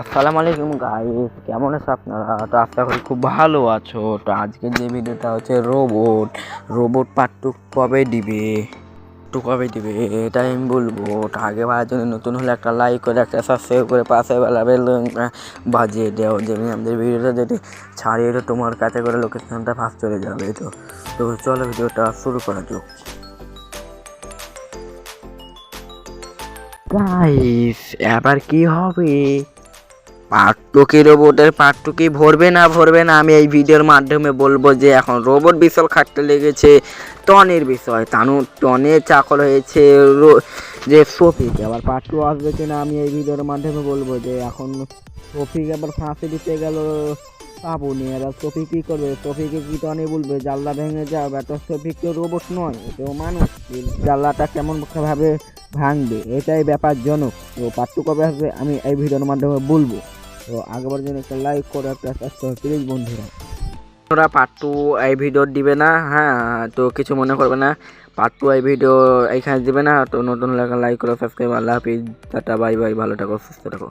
আসসালামু আলাইকুম গাইস কেমন আছো আপনারা? তো আশা করি খুব ভালো আছো। তো আজকে যে ভিডিওটা হচ্ছে রোবট রোবট পার্ট টু কবে দিবে? টু কবে দিবে? এটা আমি বলব। তো আগে ভাড়ার জন্য নতুন হলে একটা লাইক করে, একটা সাবস্ক্রাইব করে, পাশে বেলা বেল বাজিয়ে দেও। যে আমি আমাদের ভিডিওটা যদি ছাড়িয়ে তো তোমার কাছে করে লোকেশনটা ফার্স্ট চলে যাবে। তো তো চলো ভিডিওটা শুরু করা যাক। গাইস এবার কি হবে? পার্ট টু কি রোবটের পার্ট টু কি ভরবে না ভরবে না, আমি এই ভিডিওর মাধ্যমে বলব যে এখন রোবট বিশাল খাটতে লেগেছে, টনের বিষয়। তানু টনে চাকর হয়েছে যে সফিক আবার পার্ট টু আসবে কিনা আমি এই ভিডিওর মাধ্যমে বলব যে এখন সফিক আবার ফাঁসি দিতে গেল পাবনি এবার সফিক কী করবে? সফিকে কি টনে বলবে? জানলা ভেঙে যাও এটা সফিক তো রোবট নয় এটাও মানুষ। এই জানলাটা কেমন ভাবে ভাঙবে? এটাই ব্যাপারজনক। তো পার্ট টু কবে আসবে আমি এই ভিডিওর মাধ্যমে বলব। তো আগেবার জন্য একটা লাইক করে একটা সাবস্ক্রাইব প্লিজ বন্ধুরা। ওরা পার্ট টু এই ভিডিও দিবে না হ্যাঁ তো কিছু মনে করবে না। পার্ট টু এই ভিডিও এইখানে দিবে না, তো নতুন লাগা লাইক করো সাবস্ক্রাইব আল্লাহ হাফিজ, টাটা বাই বাই ভালো থাকো, সুস্থ থাকো।